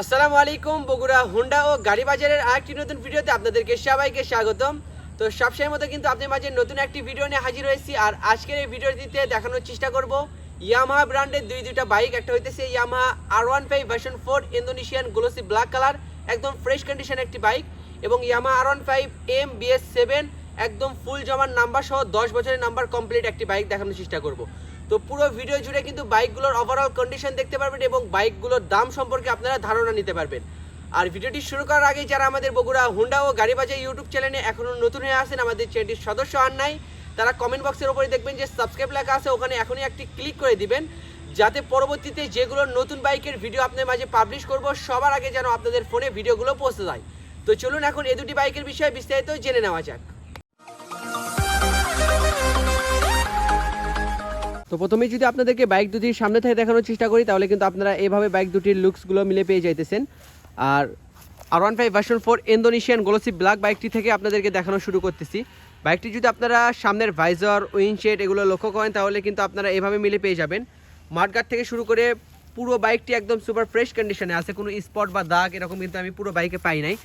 আসসালামু আলাইকুম, বগুড়া, হুন্ডা ও গাড়ি বাজারের আরেকটি নতুন ভিডিওতে আপনাদেরকে সবাইকে স্বাগতম। তো সবসময় মতো কিন্তু আপনাদের মাঝে নতুন একটি ভিডিও নিয়ে হাজির হয়েছি আর আজকের এই ভিডিওটিতে দেখানোর চেষ্টা করব ইয়ামাহা ব্র্যান্ডের দুই দুইটা বাইক। একটা হইতেছে Yamaha R one five version four Indonesian glossy black colour একদম ফ্রেশ কন্ডিশন একটি বাইক এবং Yamaha R one five M BS seven একদম ফুল জমার নাম্বার সহ দশ বছরের নাম্বার কমপ্লিট একটি বাইক দেখানোর চেষ্টা করব। তো পুরো ভিডিও জুড়ে কিন্তু বাইকগুলোর ওভারঅল কন্ডিশন দেখতে পারবেন এবং বাইকগুলোর দাম সম্পর্কে আপনারা ধারণা নিতে পারবেন। আর ভিডিওটি শুরু করার আগে যারা আমাদের বগুড়া, হুন্ডা ও গাড়ি বাজার ইউটিউব চ্যানেলে এখনও নতুন হয়ে আসেন, আমাদের চ্যানেলটির সদস্য আর নাই, তারা কমেন্ট বক্সের উপরে দেখবেন যে সাবস্ক্রাইব লেখা আছে, ওখানে এখনই একটি ক্লিক করে দিবেন, যাতে পরবর্তীতে যেগুলো নতুন বাইকের ভিডিও আপনাদের মাঝে পাবলিশ করব, সবার আগে যেন আপনাদের ফোনে ভিডিওগুলো পৌঁছে যায়। তো চলুন এখন এই দুটি বাইকের বিষয়ে বিস্তারিত জেনে নেওয়া যাক। তো প্রথমেই যদি আপনাদেরকে বাইক দুটির সামনে থেকে দেখানোর চেষ্টা করি, তাহলে কিন্তু আপনারা এভাবে বাইক দুটির লুকসগুলো মিলে পেয়ে যাইতেছেন। আর R one five version four Indonesian glossy black বাইকটি থেকে আপনাদেরকে দেখানো শুরু করতেছি। বাইকটি যদি আপনারা সামনের ভাইজার উইনশেড এগুলো লক্ষ্য করেন, তাহলে কিন্তু আপনারা এভাবে মিলে পেয়ে যাবেন। মাঠগাট থেকে শুরু করে পুরো বাইকটি একদম সুপার ফ্রেশ কন্ডিশনে আছে। কোনো স্পট বা দাগ এরকম কিন্তু আমি পুরো বাইকে পাই নাই।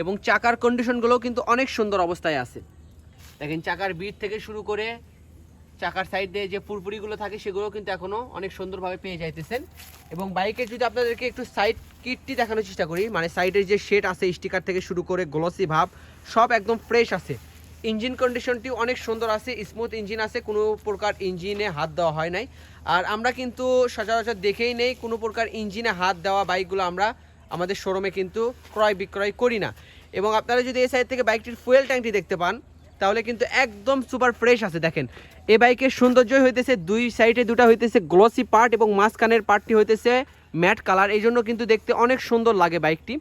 এবং চাকার কন্ডিশনগুলোও কিন্তু অনেক সুন্দর অবস্থায় আছে। দেখেন চাকার বিট থেকে শুরু করে চাকার সাইড যে ফুরফুরিগুলো থাকে সেগুলো কিন্তু এখনও অনেক সুন্দরভাবে পেয়ে যাইতেছেন। এবং বাইকে যদি আপনাদেরকে একটু সাইড কিটটি দেখানোর চেষ্টা করি মানে সাইডের যে শেড আছে স্টিকার থেকে শুরু করে গ্লসি ভাব, সব একদম ফ্রেশ আছে। ইঞ্জিন কন্ডিশনটি অনেক সুন্দর আছে স্মুথ ইঞ্জিন আছে, কোনো প্রকার ইঞ্জিনে হাত দেওয়া হয় নাই। আর আমরা কিন্তু সচরাচর দেখেই নেই কোনো প্রকার ইঞ্জিনে হাত দেওয়া বাইকগুলো আমরা আমাদের শোরুমে কিন্তু ক্রয় বিক্রয় করি না। এবং আপনারা যদি এই সাইড থেকে বাইকটির ফুয়েল ট্যাঙ্কটি দেখতে পান তাহলে কিন্তু একদম সুপার ফ্রেশ আছে, দেখেন। এই বাইকের সৌন্দর্যই হইতেছে, দুই সাইডে দুটা হইতেছে গ্লসি পার্ট এবং মাঝখানের পার্টটি হইতেছে ম্যাট কালার এই জন্য কিন্তু দেখতে অনেক সুন্দর লাগে বাইকটি।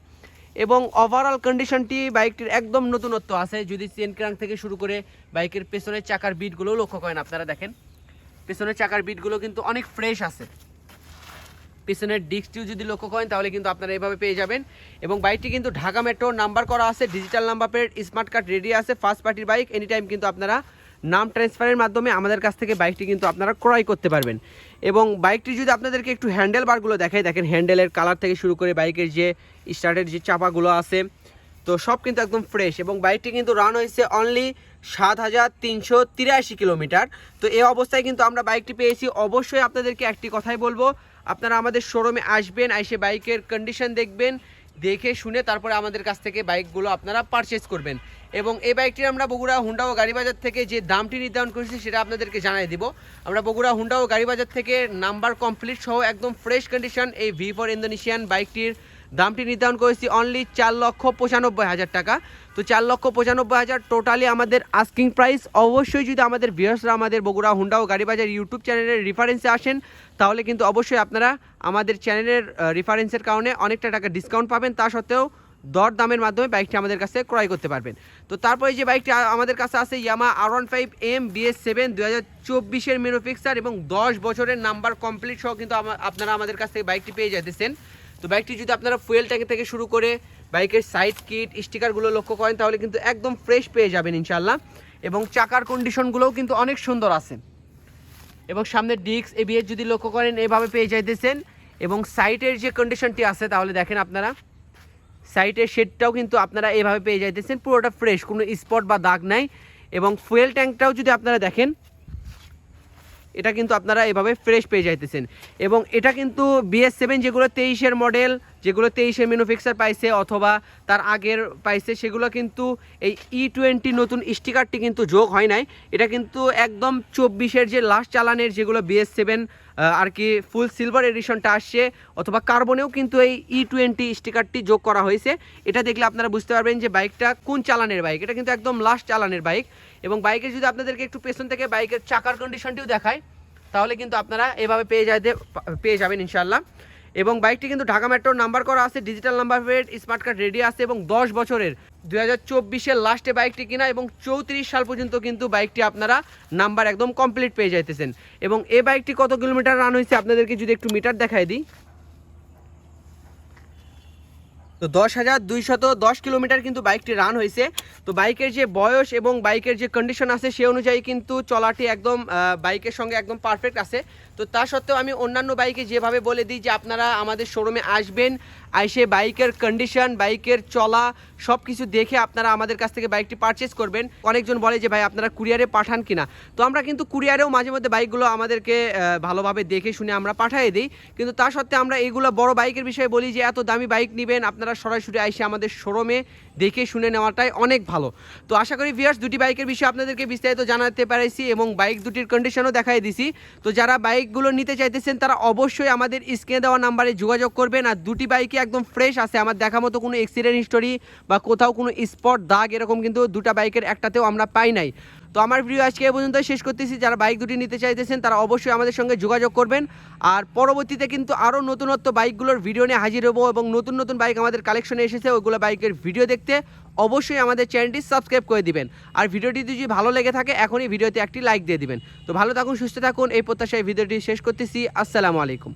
এবং ওভারঅল কন্ডিশনটি বাইকটির একদম নতুনত্ব আছে, যদি চেন ক্রাঙ্ক থেকে শুরু করে বাইকের পেছনের চাকার বিটগুলোও লক্ষ্য করেন আপনারা, দেখেন। পেছনের চাকার বিটগুলো কিন্তু অনেক ফ্রেশ আছে। পিছনের ডিস্কটিও যদি লক্ষ্য করেন, তাহলে কিন্তু আপনারা এইভাবে পেয়ে যাবেন। এবং বাইকটি কিন্তু ঢাকা মেট্রো নাম্বার করা আছে digital number plate smart card ready আছে ফার্স্ট পার্টির বাইক এনি টাইম কিন্তু আপনারা নাম ট্রান্সফারের মাধ্যমে আমাদের কাছ থেকে বাইকটি কিন্তু আপনারা ক্রয় করতে পারবেন। এবং বাইকটি যদি আপনাদেরকে একটু হ্যান্ডেল বারগুলো দেখাই, দেখেন হ্যান্ডেলের কালার থেকে শুরু করে বাইকের যে স্টার্টের যে চাপাগুলো আছে, তো সব কিন্তু একদম ফ্রেশ এবং বাইকটি কিন্তু রান হয়েছে অনলি সাত হাজার তিনশো তিরাশি কিলোমিটার। তো এই অবস্থায় কিন্তু আমরা বাইকটি পেয়েছি। অবশ্যই আপনাদেরকে একটি কথাই বলব আপনারা আমাদের শোরুমে আসবেন, এসে বাইকের কন্ডিশন দেখবেন, দেখে শুনে তারপরে আমাদের কাছ থেকে বাইকগুলো আপনারা পারচেস করবেন। এবং এই বাইকটির আমরা বগুড়া হুন্ডা ও গাড়িবাজার থেকে যে দামটি নির্ধারণ করেছি সেটা আপনাদেরকে জানিয়ে দিব। আমরা বগুড়া হুন্ডা ও গাড়িবাজার থেকে নাম্বার কমপ্লিট সহ একদম ফ্রেশ কন্ডিশন এই ভি ফর ইন্দোনেশিয়ান বাইকটির দামটি নির্ধারণ করেছি অনলি চার লক্ষ পঁচানব্বই হাজার টাকা। তো চার লক্ষ পঁচানব্বই হাজার টোটালি আমাদের আস্কিং প্রাইস অবশ্যই যদি আমাদের ভিউয়ার্সরা আমাদের বগুড়া, হুন্ডা ও গাড়ি বাজার ইউটিউব চ্যানেলের রেফারেন্সে আসেন, তাহলে কিন্তু অবশ্যই আপনারা আমাদের চ্যানেলের রেফারেন্সের কারণে অনেকটা টাকা ডিসকাউন্ট পাবেন। তা সত্ত্বেও দর দামের মাধ্যমে বাইকটি আমাদের কাছে ক্রয় করতে পারবেন। তো তারপরে যে বাইকটি আমাদের কাছে আছে Yamaha R one five M BS seven দু হাজার চব্বিশের ম্যানুফ্যাকচার এবং দশ বছরের নাম্বার কমপ্লিট সহ কিন্তু আপনারা আমাদের কাছ থেকে বাইকটি পেয়ে যেতেছেন তো বাইকটি যদি আপনারা ফুয়েল ট্যাঙ্ক থেকে শুরু করে বাইকের সাইড কিট স্টিকারগুলো লক্ষ্য করেন, তাহলে কিন্তু একদম ফ্রেশ পেয়ে যাবেন ইনশাল্লাহ এবং চাকার কন্ডিশনগুলোও কিন্তু অনেক সুন্দর আছে। এবং সামনের ডিস্ক এবিএস যদি লক্ষ্য করেন, এভাবে পেয়ে যাইতেছেন। এবং সাইটের যে কন্ডিশনটি আছে, তাহলে দেখেন আপনারা সাইটের শেডটাও কিন্তু আপনারা এভাবে পেয়ে যাইতেছেন, পুরোটা ফ্রেশ কোনো স্পট বা দাগ নাই। এবং ফুয়েল ট্যাঙ্কটাও যদি আপনারা দেখেন এটা কিন্তু আপনারা এভাবে ফ্রেশ পেয়ে যাইতেছেন। এবং এটা কিন্তু বিএস সেভেন যেগুলো তেইশের মডেল যেগুলো তেইশে ম্যানুফ্যাকচার পাইছে অথবা তার আগের পাইছে, সেগুলো কিন্তু এই ই টোয়েন্টি নতুন স্টিকারটি কিন্তু যোগ হয় নাই। এটা কিন্তু একদম চব্বিশের যে লাস্ট চালানের যেগুলো বিএস সেভেন আর কি ফুল সিলভার এডিশনটা আসছে, অথবা কার্বনেও কিন্তু এই ই টোয়েন্টি স্টিকারটি যোগ করা হয়েছে। এটা দেখলে আপনারা বুঝতে পারবেন যে বাইকটা কোন চালানের বাইক। এটা কিন্তু একদম লাস্ট চালানের বাইক। এবং বাইকের যদি আপনাদেরকে একটু পেছন থেকে বাইকের চাকার কন্ডিশনটিও দেখায়, তাহলে কিন্তু আপনারা এভাবে পেয়ে যাইতে পেয়ে যাবেন ইনশাল্লাহ এবং বাইকটি কিন্তু ঢাকা মেট্রোর নাম্বার করা আছে digital number plate smart card ready আছে এবং দশ বছরের দুই হাজার চব্বিশের লাস্টে বাইকটি কিনা এবং চৌত্রিশ সাল পর্যন্ত কিন্তু বাইকটি আপনারা নাম্বার একদম কমপ্লিট পেয়ে যাইতেছেন। এবং এই বাইকটি কত কিলোমিটার রান হয়েছে আপনাদেরকে যদি একটু মিটার দেখাই দিই। তো দশ হাজার দুইশত দশ কিলোমিটার কিন্তু বাইকটি রান হয়েছে। তো বাইকের যে বয়স এবং বাইকের যে কন্ডিশন আছে, সে অনুযায়ী কিন্তু চলাটি একদম বাইকের সঙ্গে একদম পারফেক্ট আছে। তো তা সত্ত্বেও আমি অন্যান্য বাইকে যেভাবে বলে দিই যে আপনারা আমাদের শোরুমে আসবেন আইসে বাইকের কন্ডিশন বাইকের চলা সব কিছু দেখে আপনারা আমাদের কাছ থেকে বাইকটি পারচেস করবেন। অনেকজন বলে যে, ভাই, আপনারা কুরিয়ারে পাঠান কিনা? তো আমরা কিন্তু কুরিয়ারেও মাঝে মধ্যে বাইকগুলো আমাদেরকে ভালোভাবে দেখে শুনে আমরা পাঠিয়ে দিই। কিন্তু তা সত্ত্বেও আমরা এইগুলো বড় বাইকের বিষয়ে বলি যে, এত দামি বাইক নেবেন, আপনারা সরাসরি আইসে আমাদের শোরুমে দেখে শুনে নেওয়াটাই অনেক ভালো। তো আশা করি ভিয়ার্স দুটি বাইকের বিষয়ে আপনাদেরকে বিস্তারিত জানাতে পারাইছি এবং বাইক দুটির কন্ডিশনও দেখাই দিছি। তো যারা বাইকগুলো নিতে চাইতেছেন, তারা অবশ্যই আমাদের স্ক্রিনে দেওয়া নাম্বারে যোগাযোগ করবেন আর দুটি বাইকই একদম ফ্রেশ আছে? আমার দেখা মতো কোনো অ্যাক্সিডেন্ট হিস্টোরি বা কোথাও কোনো স্পট দাগ এরকম কিন্তু দুটা বাইকের একটাতেও আমরা পাই নাই। তো আমার ভিডিও আজকে এ পর্যন্ত শেষ করতেছি। যারা বাইক দুটি নিতে চাইতেছেন, তারা অবশ্যই আমাদের সঙ্গে যোগাযোগ করবেন। আর পরবর্তীতে কিন্তু আরও নতুনত্ব বাইকগুলোর ভিডিও নিয়ে হাজির হব এবং নতুন নতুন বাইক আমাদের কালেকশনে এসেছে, ওইগুলো বাইকের ভিডিও দেখতে অবশ্যই আমাদের চ্যানেলটি সাবস্ক্রাইব করে দিবেন। আর ভিডিওটি যদি ভালো লেগে থাকে, এখনই ভিডিওতে একটি লাইক দিয়ে দিবেন। তো ভালো থাকুন, সুস্থ থাকুন। এই প্রত্যাশায় ভিডিওটি শেষ করতেছি। আসসালামু আলাইকুম।